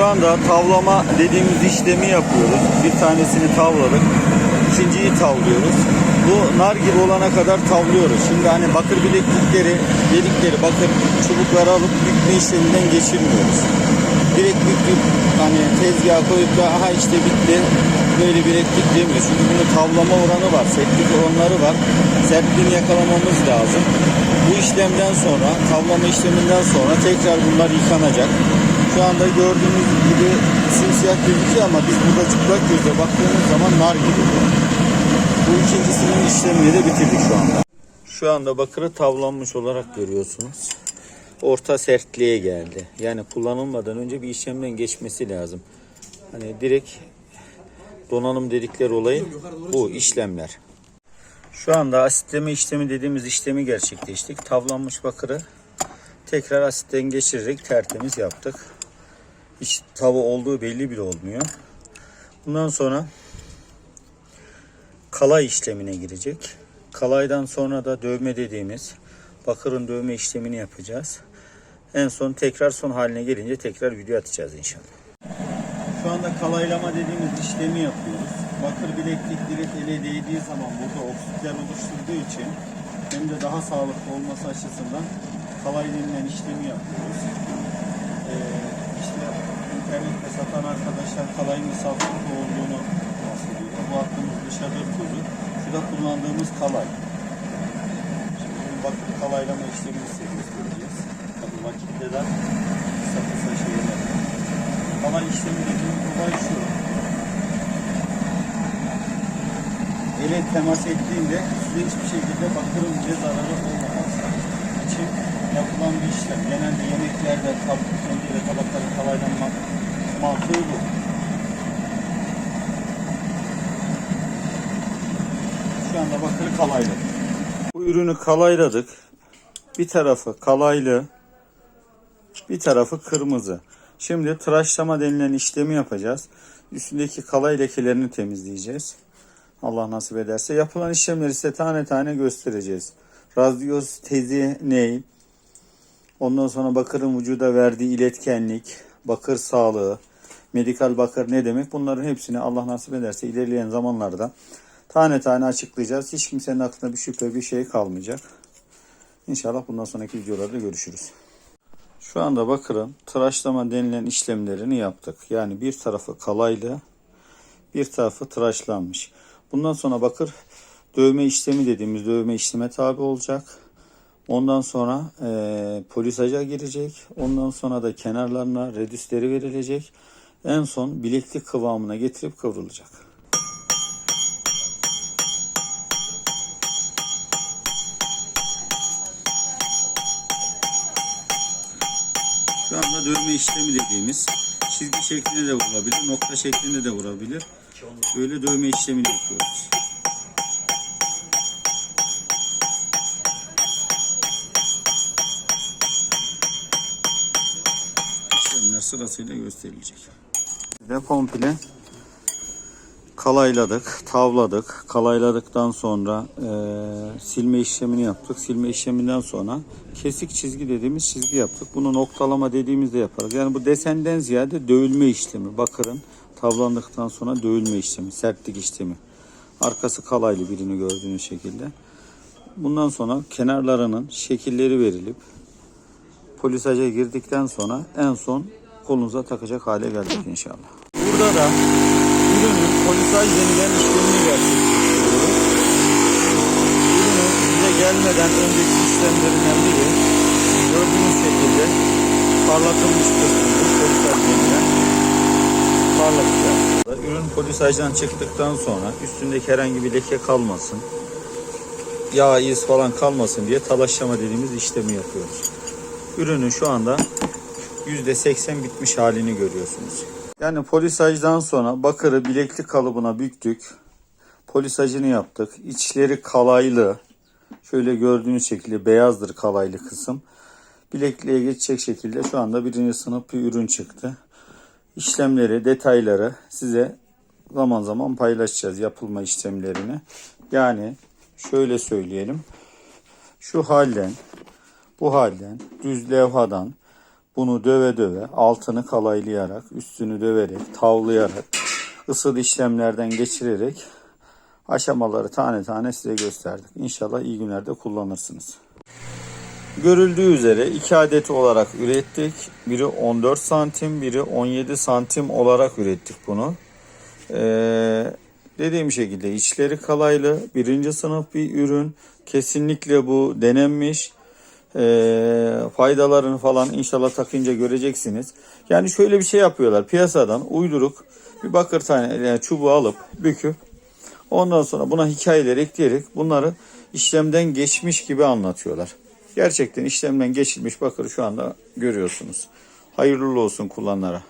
Şu anda tavlama dediğimiz işlemi yapıyoruz. Bir tanesini tavladık. İkinciyi tavlıyoruz. Bu nar gibi olana kadar tavlıyoruz. Şimdi hani bakır bileklikleri, delikleri, bakır çubukları alıp bükme işleminden geçirmiyoruz. Direkt büktük hani tezgaha koyup da aha işte bitti böyle bileklik demiyoruz. Çünkü bunun tavlama oranı var, sertlik oranları var. Sertliğini yakalamamız lazım. Bu işlemden sonra, tavlama işleminden sonra tekrar bunlar yıkanacak. Şu anda gördüğünüz gibi simsiyah gözüküyor ama biz burada çıplak gözle baktığımız zaman nar gibi. Bu ikincisinin işlemini de bitirdik şu anda. Şu anda bakırı tavlanmış olarak görüyorsunuz. Orta sertliğe geldi. Yani kullanılmadan önce bir işlemden geçmesi lazım. Hani direkt donanım dedikleri olayı bu işlemler. Şu anda asitleme işlemi dediğimiz işlemi gerçekleştik. Tavlanmış bakırı tekrar asitten geçirerek tertemiz yaptık. Hiç tava olduğu belli bile olmuyor. Bundan sonra kalay işlemine girecek. Kalaydan sonra da dövme dediğimiz bakırın dövme işlemini yapacağız. En son tekrar son haline gelince tekrar video atacağız inşallah. Şu anda kalaylama dediğimiz işlemi yapıyoruz. Bakır bileklik direkt ele değdiği zaman burada oksitler oluşturduğu için hem de daha sağlıklı olması açısından kalay denilen işlemi yapıyoruz. Ee, internette satan arkadaşlar kalayın saflıklı olduğunu bahsediyor. Bu attığımız dışarıdır tuzu. Şu da kullandığımız kalay. Şimdi bakır kalaylama işlemini size göstereceğiz. De kısa kısa şeyler. Kalay işlemi dediğimiz olay şu. Ele temas ettiğinde size hiçbir şekilde bakırın bile zararı olmaması için yapılan bir işlem. Genelde yemeklerde tab tencere tabakların kalaylanma mantığı bu. Şu anda bakırı kalayladık. Bu ürünü kalayladık. Bir tarafı kalaylı, bir tarafı kırmızı. Şimdi tıraşlama denilen işlemi yapacağız. Üstündeki kalay lekelerini temizleyeceğiz. Allah nasip ederse. Yapılan işlemleri size tane tane göstereceğiz. Radyoz tezi ney? Ondan sonra bakırın vücuda verdiği iletkenlik, bakır sağlığı, medikal bakır ne demek? Bunların hepsini Allah nasip ederse ilerleyen zamanlarda tane tane açıklayacağız. Hiç kimsenin aklında bir şüphe bir şey kalmayacak. İnşallah bundan sonraki videolarda görüşürüz. Şu anda bakırın tıraşlama denilen işlemlerini yaptık. Yani bir tarafı kalaylı, bir tarafı tıraşlanmış. Bundan sonra bakır dövme işlemi dediğimiz dövme işleme tabi olacak. Ondan sonra e, polisaja girecek. Ondan sonra da kenarlarına redüsleri verilecek. En son bileklik kıvamına getirip kıvrılacak. Şu anda dövme işlemi dediğimiz çizgi şeklinde de vurabilir, nokta şeklinde de vurabilir. Böyle dövme işlemini yapıyoruz. İşlemler sırasıyla gösterilecek. Ve komple kalayladık, tavladık. Kalayladıktan sonra eee, silme işlemini yaptık. Silme işleminden sonra kesik çizgi dediğimiz çizgi yaptık. Bunu noktalama dediğimizde yaparız. Yani bu desenden ziyade dövülme işlemi. Bakırın tavlandıktan sonra dövülme işlemi, sertlik işlemi. Arkası kalaylı birini gördüğünüz şekilde. Bundan sonra kenarlarının şekilleri verilip polisaja girdikten sonra en son kolunuza takacak hale geldik inşallah. Da ürünün polisaj denilen işlemini gerçekleştiriyoruz. Ürünün bize gelmeden önceki işlemlerinden biri gördüğünüz şekilde parlatılmış kısmı polisaj denilen parlatacağız. Ürün polisajdan çıktıktan sonra üstündeki herhangi bir leke kalmasın, yağ iz falan kalmasın diye talaşlama dediğimiz işlemi yapıyoruz. Ürünün şu anda %80 bitmiş halini görüyorsunuz. Yani polisajdan sonra bakırı bileklik kalıbına büktük. Polisajını yaptık. İçleri kalaylı. Şöyle gördüğünüz şekilde beyazdır kalaylı kısım. Bilekliğe geçecek şekilde şu anda birinci sınıf bir ürün çıktı. İşlemleri, detayları size zaman zaman paylaşacağız yapılma işlemlerini. Yani şöyle söyleyelim. Şu halden, bu halden, düz levhadan, bunu döve döve altını kalaylayarak, üstünü döverek, tavlayarak, ısıl işlemlerden geçirerek aşamaları tane tane size gösterdik. İnşallah iyi günlerde kullanırsınız. Görüldüğü üzere iki adet olarak ürettik. Biri 14 santim, biri 17 santim olarak ürettik bunu. Ee, dediğim şekilde içleri kalaylı, birinci sınıf bir ürün. Kesinlikle bu denenmiş. Ee, faydalarını falan inşallah takınca göreceksiniz. Yani şöyle bir şey yapıyorlar. Piyasadan uyduruk bir bakır tane yani çubuğu alıp büküp ondan sonra buna hikayeler ekleyerek bunları işlemden geçmiş gibi anlatıyorlar. Gerçekten işlemden geçilmiş bakır şu anda görüyorsunuz. Hayırlı olsun kullananlara.